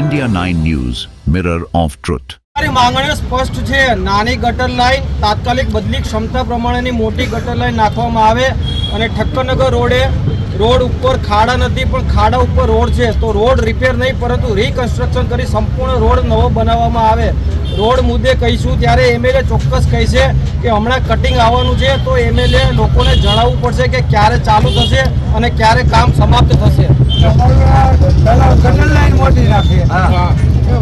India 9 News, Mirror of Truth. અમારી માંગણીઓ સ્પષ્ટ છે. નાની ગટર લાઈન તાત્કાલિક બદલી ક્ષમતા પ્રમાણેની મોટી ગટર લાઈન નાખવામાં આવે અને ઠક્કરનગર રોડે રોડ ઉપર ખાડા નથી પણ ખાડા ઉપર રોડ છે. તો રોડ રિપેર નહીં પરંતુ રિકન્સ્ટ્રક્શન કરી સંપૂર્ણ રોડ નવો બનાવવામાં આવે. રોડ મુદ્દે કહીશું ત્યારે એમએલએ ચોક્કસ કહેશે કે હમણાં કટિંગ આવવાનું છે. તો એમએલએ લોકોને જણાવવું પડશે કે ક્યારે ચાલુ થશે અને ક્યારે કામ સમાપ્ત થશે. લાઈન મોટી રાખે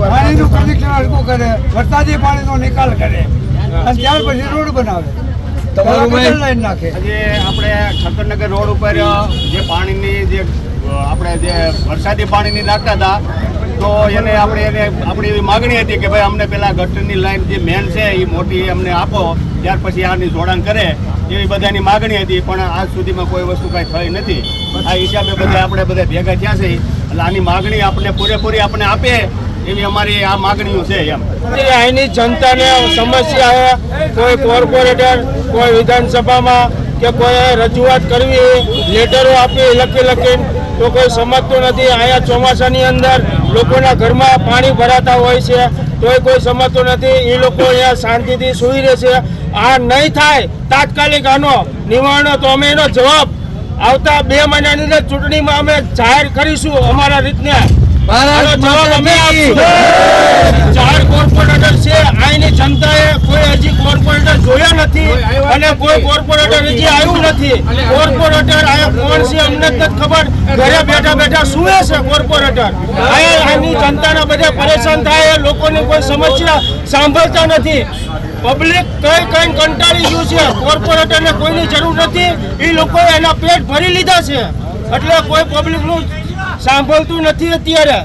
પાણીનું કનેક્શન હલકું કરે વરસાદી પાણીનો નિકાલ કરે ત્યાર પછી રોડ બનાવે નાખે આજે આપણે ખતરનગર રોડ ઉપર જે પાણીની જે આપણે જે વરસાદી પાણીની નાખતા હતા તો એને આપણે એને આપણી એવી માગણી હતી કે ભાઈ અમને પેલા ગટરની લાઈન જે મેન છે? એ મોટી અમને આપો ત્યાર પછી આની જોડાણ કરે એવી બધાની માગણી હતી, પણ આજ સુધીમાં કોઈ વસ્તુ કાંઈ થઈ નથી. આ હિસાબે બધા આપણે બધા ભેગા થયા છે. એટલે આની માગણી આપણે પૂરેપૂરી આપણે આપે એવી અમારી આ માગણીઓ છે એમ. અહીંની જનતાને સમસ્યા કોઈ કોર્પોરેટર, કોઈ વિધાનસભામાં કે કોઈ રજૂઆત કરવી, લેટરો આપી, લખી લખીને, તો કોઈ સમજતું નથી. અહીંયા ચોમાસાની અંદર લોકોના ઘરમાં પાણી ભરાતા હોય છે તોય કોઈ સમજતું નથી એ લોકો અહીંયા શાંતિથી સૂઈ રહે છે. આ નહીં થાય તાત્કાલિક આનો નિવારણો તો અમે એનો જવાબ આવતા બે મહિનાની અંદર ચૂંટણીમાં અમે જાહેર કરીશું અમારા રીતને. જવાબ અમે આપશું ચાર કોર્પોરેટર છે અહીંની જનતાએ કોઈ હજી કોર્પોરેટર જોયા નથી. અને કોઈ કોર્પોરેટર હજી આવ્યું નથી. કોર્પોરેટર અહીંયા કોણ છે અમને જ ખબર. ઘરે બેઠા બેઠા સુવે છે કોર્પોરેટર અહીંની જનતાના બધા પરેશાન થાય એ લોકોની કોઈ સમસ્યા સાંભળતા નથી. પબ્લિક કઈ કઈ કંટાળી ગયું છે. કોર્પોરેટરને કોઈની જરૂર નથી. એ લોકોએ એના પેટ ભરી લીધા છે. એટલે કોઈ પબ્લિકનું સાંભળતું નથી અત્યારે.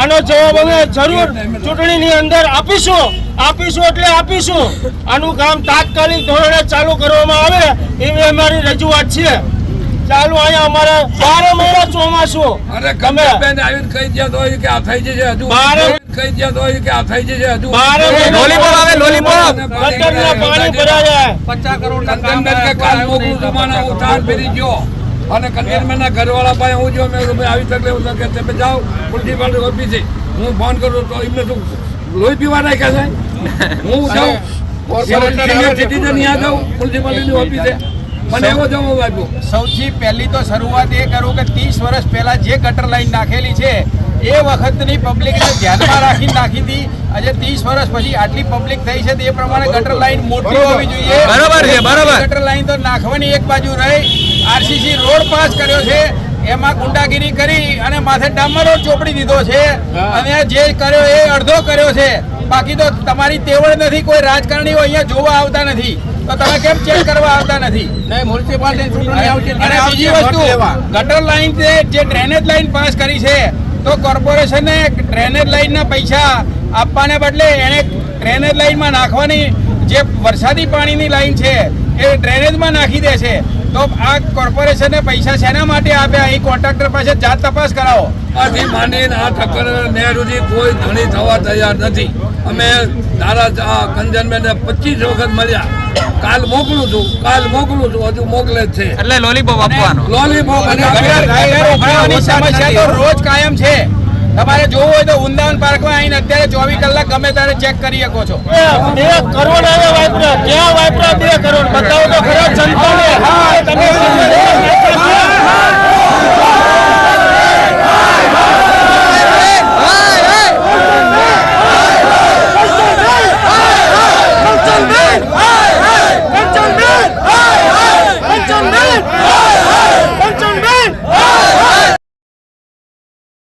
આનો જવાબ અમે જરૂર ચૂંટણીની અંદર આપીશું. આપીશું એટલે આપીશું. આનું કામ તાત્કાલિક ધોરણે ચાલુ કરવામાં આવે એવી અમારી રજૂઆત છે. ચાલુ અહીંયા અમારે બાર મહિના ચોમાસું. અરે તમે ગમે આવીને કહી જ્યાં હોય કે આ થઈ જશે હજુ. બાર કહી જ્યાં હોય કે આ થઈ જશે હજુ. બાર લોલીપોપ આવે લોલીપોપ. પાણી ભરાયા. કંદનબેન કે કાલ મોકલું છું મને હું ફેરી ગયો. અને કંદનબેનના ઘરવાળા પાસે હું જો મેં ભાઈ આવી તકલીફ હું કે તમે જાઓ મ્યુનિસિપાલિટી ઓફિસે હું ફોન કરું તો એમને શું લોહી પીવા નાખે છે? હું જાઉં સિનિયર સિટીઝન ત્યાં જાઉં મ્યુનિસિપાલિટી ઓફિસે. મને એવો જવાબ આપ્યો. સૌથી પહેલી તો શરૂઆત એ કરું કે ત્રીસ વર્ષ પહેલા જે ગટર લાઈન નાખેલી છે એ વખતની પબ્લિકને ધ્યાનમાં રાખીને નાખી હતી. આજે ત્રીસ વર્ષ પછી આટલી પબ્લિક થઈ છે તો એ પ્રમાણે ગટર લાઈન મોટી હોવી જોઈએ. બરાબર છે બરાબર. ગટર લાઈન તો નાખવાની એક બાજુ રહી આરસીસી રોડ પાસ કર્યો છે. એમાં ગુંડાગીરી કરી અને માથે ડામર રોડ ચોપડી દીધો છે. અને જે કર્યો એ અડધો કર્યો છે. બાકી તો તમારી તેવડ નથી કોઈ રાજકારણીઓ અહીંયા જોવા આવતા નથી. તો તમે કેમ ચેક કરવા આવતા નથી? અને બીજી વસ્તુ ગટર લાઈન જે ડ્રેનેજ લાઈન પાસ કરી છે તો કોર્પોરેશને ડ્રેનેજ લાઈનના પૈસા આપવાને બદલે એને ડ્રેનેજ લાઈનમાં નાખવાની જે વરસાદી પાણીની લાઈન છે એ ડ્રેનેજમાં નાખી દે છે. તો આ કોર્પોરેશને પૈસા શેના માટે આપ્યા? અહીં કોન્ટ્રાક્ટર પાસે જાત તપાસ કરાવો. આથી માંડીને આ ઠક્કર નહેરુજી કોઈ ધણી થવા તૈયાર નથી. અમે ધારા કંજનબેન પચીસ વખત મળ્યા. કાલ મોકલું છું કાલ મોકલું છું હજુ મોકલે જ છે. એટલે લોલીપોપ આપવાનો. લોલીપોપ અને સમસ્યા તો રોજ કાયમ છે. તમારે જોવું હોય તો ઉંદાન પાર્કમાં આવીને અત્યારે ચોવીસ કલાક ગમે ત્યારે ચેક કરી શકો છો. કરોડ વાપરા ક્યાં વાપરા બે કરોડ? બતાવો તો ખરા જનતાને. તમે